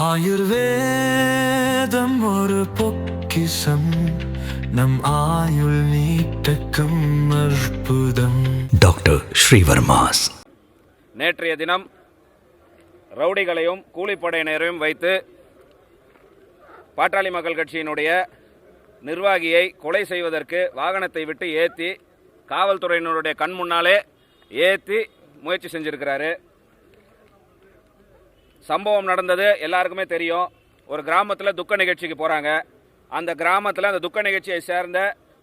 ஆயுர்வேதம் ஒரு பொக்கிசம் நம் ஆயுள் நீட்டக்கும் அற்புதம். டாக்டர் ஸ்ரீவர்மாஸ். நேற்றைய தினம் ரவுடிகளையும் கூலிப்படையினரையும் வைத்து பாட்டாளி மக்கள் கட்சியினுடைய நிர்வாகியை கொலை செய்வதற்கு வாகனத்தை விட்டு ஏற்றி காவல்துறையினருடைய கண் முன்னாலே ஏற்றி முயற்சி செஞ்சிருக்கிறாரு. சம்பவம் நடந்தது எல்லாருக்குமே தெரியும். ஒரு கிராமத்தில் துக்க நிகழ்ச்சிக்கு போகிறாங்க அந்த கிராமத்தில் அந்த துக்க நிகழ்ச்சியை சேர்ந்த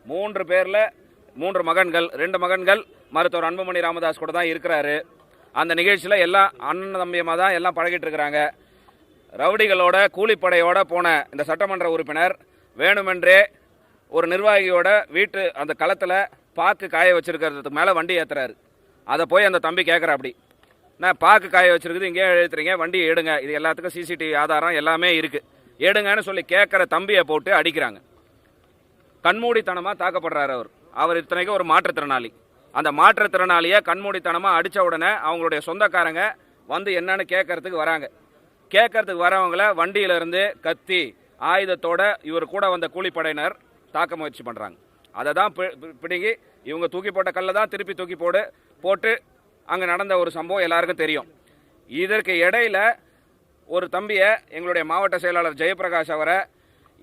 மூன்று பேரில் மூன்று மகன்கள் ரெண்டு மகன்கள் மருத்துவர் அன்புமணி ராமதாஸ் கூட தான் இருக்கிறாரு. அந்த நிகழ்ச்சியில் எல்லாம் அண்ணன் தம்பியமாக தான் எல்லாம் பழகிட்டு இருக்கிறாங்க. ரவுடிகளோட கூலிப்படையோட போன இந்த சட்டமன்ற உறுப்பினர் வேணுமென்றே ஒரு நிர்வாகியோட வீட்டு அந்த களத்தில் பாக்கு காய வச்சுருக்கிறதுக்கு மேலே வண்டி ஏற்றுறாரு அதை போய் அந்த தம்பி கேட்குற அப்படி நான் பாக்கு காய வச்சிருக்குது இங்கே எழுத்துறீங்க வண்டி எடுங்க. இது எல்லாத்துக்கும் சிசிடிவி ஆதாரம் எல்லாமே இருக்குது எடுங்கன்னு சொல்லி கேட்குற தம்பியை போட்டு அடிக்கிறாங்க. கண்மூடித்தனமாக தாக்கப்படுறாரு அவர். அவர் இத்தனைக்கும் ஒரு மாற்றுத்திறனாளி. அந்த மாற்றுத்திறனாளியை கண்மூடித்தனமாக அடித்த உடனே அவங்களுடைய சொந்தக்காரங்க வந்து என்னன்னு கேட்கறதுக்கு வராங்க. கேட்கறதுக்கு வரவங்கள வண்டியிலிருந்து கத்தி ஆயுதத்தோட இவர் கூட வந்த கூலிப்படையினர் தாக்க முயற்சி பண்ணுறாங்க அதை தான் பி- பிடுங்கி இவங்க தூக்கி போட்ட கல்லை தான் திருப்பி தூக்கி போடு போட்டு அங்கே நடந்த ஒரு சம்பவம் எல்லாருக்கும் தெரியும். இதற்கு இடையில ஒரு தம்பியை எங்களுடைய மாவட்ட செயலாளர் ஜெயபிரகாஷ் அவரை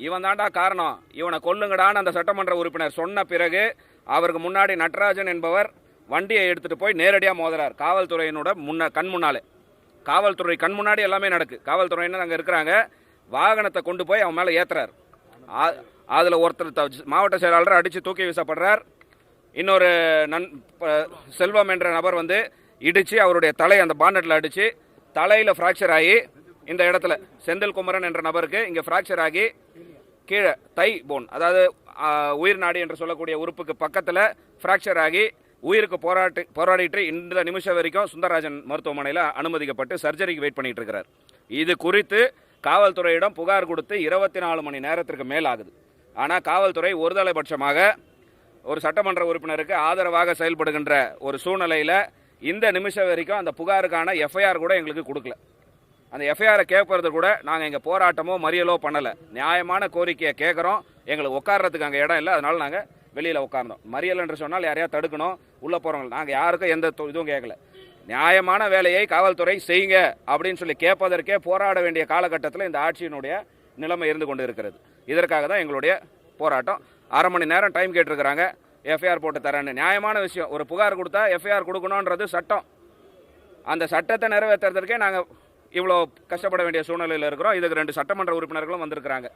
இவன் தாண்டா காரணம். இவனை கொல்லுங்கடான்னு அந்த சட்டமன்ற உறுப்பினர் சொன்ன பிறகு அவருக்கு முன்னாடி நட்ராஜன் என்பவர் வண்டியை எடுத்துகிட்டு போய் நேரடியாக மோதுறார். காவல்துறையினோட முன்ன கண் முன்னாலே. காவல்துறை கண் முன்னாடி எல்லாமே நடக்கு. காவல்துறையினர் அங்கே இருக்கிறாங்க? வாகனத்தை கொண்டு போய் அவன் மேலே ஏற்றுறார் அதில் ஒருத்தர் மாவட்ட செயலாளர் அடித்து தூக்கி வீசப்படுறார். இன்னொரு நன் செல்வம் என்ற நபர் வந்து இடித்து அவருடைய தலை அந்த பாண்டட்டில் அடித்து தலையில் ஃப்ராக்சர் ஆகி இந்த இடத்துல செந்தில் குமரன் என்ற நபருக்கு இங்கே ஃப்ராக்சர் ஆகி கீழே தை போன் அதாவது உயிர் நாடி என்று சொல்லக்கூடிய உறுப்புக்கு பக்கத்தில் ஃப்ராக்சர் ஆகி உயிருக்கு போராட்டு போராடிட்டு இந்த நிமிஷம் வரைக்கும் சுந்தரராஜன் மருத்துவமனையில் அனுமதிக்கப்பட்டு சர்ஜரிக்கு வெயிட் பண்ணிட்டு இருக்கிறார். இது குறித்து காவல்துறையிடம் புகார் கொடுத்து இருபத்தி நாலு மணி நேரத்திற்கு மேல் ஆகுது ஆனால் காவல்துறை ஒருதலைபட்சமாக ஒரு சட்டமன்ற உறுப்பினருக்கு ஆதரவாக செயல்படுகின்ற ஒரு சூழ்நிலையில் இந்த நிமிஷம் வரைக்கும் அந்த புகாருக்கான எஃப்ஐஆர் கூட எங்களுக்கு கொடுக்கல. அந்த எஃப்ஐஆரை கேட்கறது கூட நாங்கள் எங்கள் போராட்டமோ மறியலோ பண்ணலை. நியாயமான கோரிக்கையை கேட்குறோம். எங்களுக்கு உட்கார்றதுக்கு அங்கே இடம் இல்லை. அதனால நாங்கள் வெளியில் உட்கார்ந்தோம். மறியல் என்று சொன்னால் யாரையா தடுக்கணும்? உள்ளே போகிறவங்க நாங்கள் யாருக்கும் எந்த தொ- இதுவும் கேட்கல. நியாயமான வேலையை காவல்துறை செய்யுங்க அப்படின்னு சொல்லி கேட்பதற்கே போராட வேண்டிய காலகட்டத்தில் இந்த ஆட்சியினுடைய நிலைமை இருந்து கொண்டு இருக்கிறது. இதற்காக தான் எங்களுடைய போராட்டம். அரை மணி நேரம் டைம் கேட்டிருக்கிறாங்க. எஃப்ஐஆர் போட்டு தரேன்னு. நியாயமான விஷயம். ஒரு புகார் கொடுத்தா எஃப்ஐஆர் கொடுக்கணுன்றது சட்டம். அந்த சட்டத்தை நிறைவேற்றுறதுக்கே நாங்கள் இவ்வளோ கஷ்டப்பட வேண்டிய சூழ்நிலையில் இருக்கிறோம். இதுக்கு ரெண்டு சட்டமன்ற உறுப்பினர்களும் வந்திருக்கிறாங்க.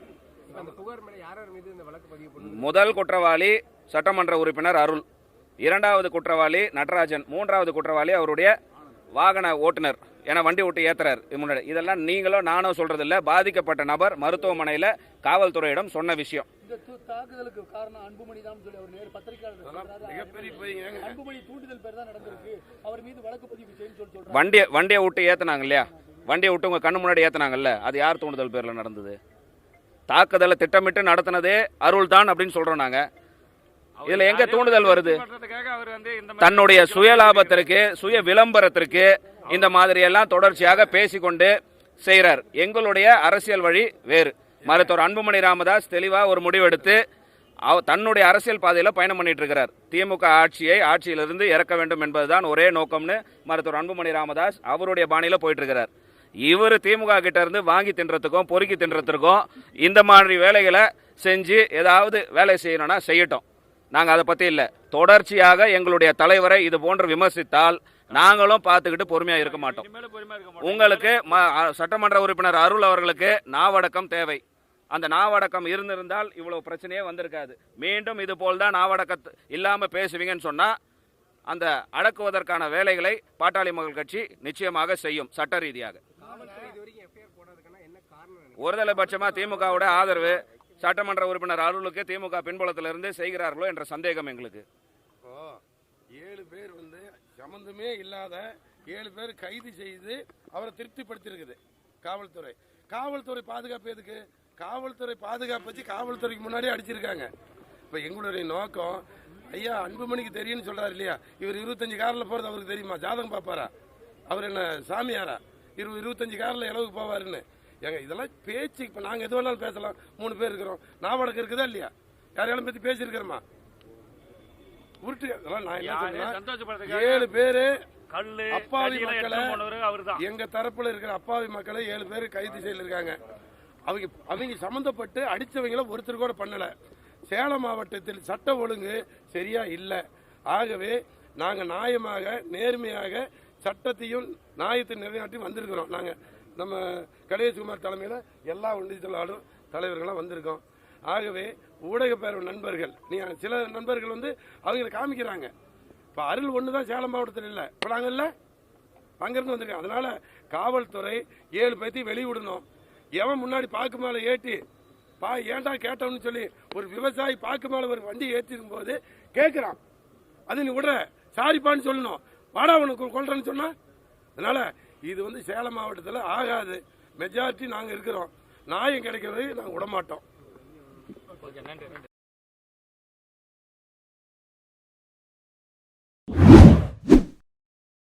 முதல் குற்றவாளி சட்டமன்ற உறுப்பினர் அருள். இரண்டாவது குற்றவாளி நடராஜன். மூன்றாவது குற்றவாளி அவருடைய வாகன ஓட்டுநர். என வண்டி விட்டு ஏத்துறார். இது முன்னாடி. இதெல்லாம் நீங்களோ நானோ சொல்றதில்ல. பாதிக்கப்பட்ட நபர் மருத்துவமனையில் காவல்துறையிடம் சொன்ன விஷயம். இந்த தாக்குதலுக்கு காரணம் அன்புமணி தான் சொல்லி அவர் நேரு பத்திரிகையாளர். அன்புமணி தூண்டுதல் பேர் தான் நடந்திருக்கு. அவர் மீது வழக்கு பதிவு செய்யணும்னு சொல்லி சொல்றாரு. வண்டியை வண்டியை விட்டு ஏத்துனாங்க இல்லையா வண்டியை விட்டு உங்க கண்ணு முன்னாடி ஏத்துனாங்கல்ல? அது யார் தூண்டுதல் பேர்ல நடந்தது? தாக்குதலை திட்டமிட்டு நடத்தினதே அருள் தான் அப்படின்னு சொல்றோம் நாங்க. இதுல எங்க தூண்டுதல் வருது? தன்னுடைய சுயலாபத்திற்கு சுய விளம்பரத்திற்கு இந்த மாதிரி எல்லாம் தொடர்ச்சியாக பேசிக்கொண்டு செய்கிறார் எங்களுடைய அரசியல் வழி வேறு. மருத்துவர் அன்புமணி ராமதாஸ் தெளிவா ஒரு முடிவெடுத்து அவ தன்னுடைய அரசியல் பாதையில் பயணம் பண்ணிட்டு இருக்கிறார் திமுக ஆட்சியை ஆட்சியிலிருந்து இறக்க வேண்டும் என்பதுதான் ஒரே நோக்கம்னு மருத்துவர் அன்புமணி ராமதாஸ் அவருடைய பாணியில் போயிட்டு இருக்கிறார் இவர் திமுக கிட்ட இருந்து வாங்கி தின்றதுக்கும் பொறுக்கி தின்றதுக்கும் இந்த மாதிரி வேலைகளை செஞ்சு ஏதாவது வேலை செய்யணும்னா செய்யட்டும். நாங்கள் அதை பற்றி இல்லை. தொடர்ச்சியாக எங்களுடைய தலைவரை இது போன்று விமர்சித்தால் நாங்களும் பார்த்துக்கிட்டு பொறுமையாக இருக்க மாட்டோம். உங்களுக்கு சட்டமன்ற உறுப்பினர் அருள் அவர்களுக்கு நாவடக்கம் தேவை. அந்த நாவடக்கம் இருந்திருந்தால் இவ்வளோ பிரச்சனையே வந்திருக்காது. மீண்டும் இது போல் தான் நாவடக்க இல்லாமல் பேசுவீங்கன்னு சொன்னால் அந்த அடக்குவதற்கான வேலைகளை பாட்டாளி மக்கள் கட்சி நிச்சயமாக செய்யும் சட்ட ரீதியாக. ஒருதலை பட்சமாக திமுகவோட ஆதரவு சட்டமன்ற உறுப்பினர் அருளுக்கு திமுக பின்புலத்திலிருந்து செய்கிறார்களோ என்ற சந்தேகம் எங்களுக்கு. ஏழு பேர் வந்து சம்மந்தமே இல்லாத ஏழு பேர் கைது செய்து அவரை திருப்திப்படுத்தியிருக்குது. காவல்துறை. காவல்துறை பாதுகாப்பு எதுக்கு? காவல்துறை பாதுகாப்பு வச்சு காவல்துறைக்கு முன்னாடியே அடிச்சிருக்காங்க. இப்போ எங்களுடைய நோக்கம் ஐயா அன்புமணிக்கு தெரியும்னு சொல்றாரு இல்லையா? இவர் இருபத்தஞ்சு காரில் போகிறது அவருக்கு தெரியுமா? ஜாதகம் பார்ப்பாரா? அவர் என்ன சாமியாரா? இரு இருபத்தஞ்சு காரில் இளவுக்கு போவாருன்னு. ஏங்க இதெல்லாம் பேச்சு இப்போ நாங்கள் எது வேணாலும் பேசலாம். மூணு பேர் இருக்கிறோம். நான் வழக்கு இருக்குதா இல்லையா? யாரையாலும் பற்றி பேசியிருக்கிறோமா? உருட்டு அதெல்லாம் நான் என்ன சொல்றேன் ஏழு பேரு அப்பாவி மக்களை எங்க தரப்புல இருக்கிற அப்பாவி மக்களை ஏழு பேர் கைது செய்யல இருக்காங்க. அவங்க அவங்க சம்மந்தப்பட்டு அடித்தவங்கள ஒருத்தர் கூட பண்ணலை. சேலம் மாவட்டத்தில் சட்ட ஒழுங்கு சரியாக இல்லை. ஆகவே நாங்கள் நியாயமாக நேர்மையாக சட்டத்தையும் நியாயத்தை நிலைநாட்டி வந்திருக்கிறோம். நாங்கள் நம்ம கணேஷ்குமார் தலைமையில் எல்லா ஒன்றியத்திலும் தலைவர்களாக வந்திருக்கோம். ஆகவே ஊடக பேரவை நண்பர்கள் நீ சில நண்பர்கள் வந்து அவங்களை காமிக்கிறாங்க. இப்போ அருள் ஒன்று தான் சேலம் மாவட்டத்தில் இல்லை. இப்போ நாங்கள் இல்லை. அங்கேருந்து வந்திருக்கேன் அதனால் காவல்துறை ஏழு பேர்த்தையும் வெளியிடணும். எவன் முன்னாடி பாக்கு மேலே ஏற்றி பா ஏன்டா கேட்டோம்னு சொல்லி ஒரு விவசாயி பாக்கு மேலே ஒரு வண்டி ஏற்றிருக்கும் போது கேட்குறான் அது நீ விடுற சாரிப்பான்னு சொல்லணும். வாடா உனக்கு கொள்றேன்னு சொன்னா? அதனால இது வந்து சேலம் மாவட்டத்தில் ஆகாது. மெஜாரிட்டி நாங்கள் இருக்கிறோம். நியாயம் கிடைக்கிறது நாங்கள் விட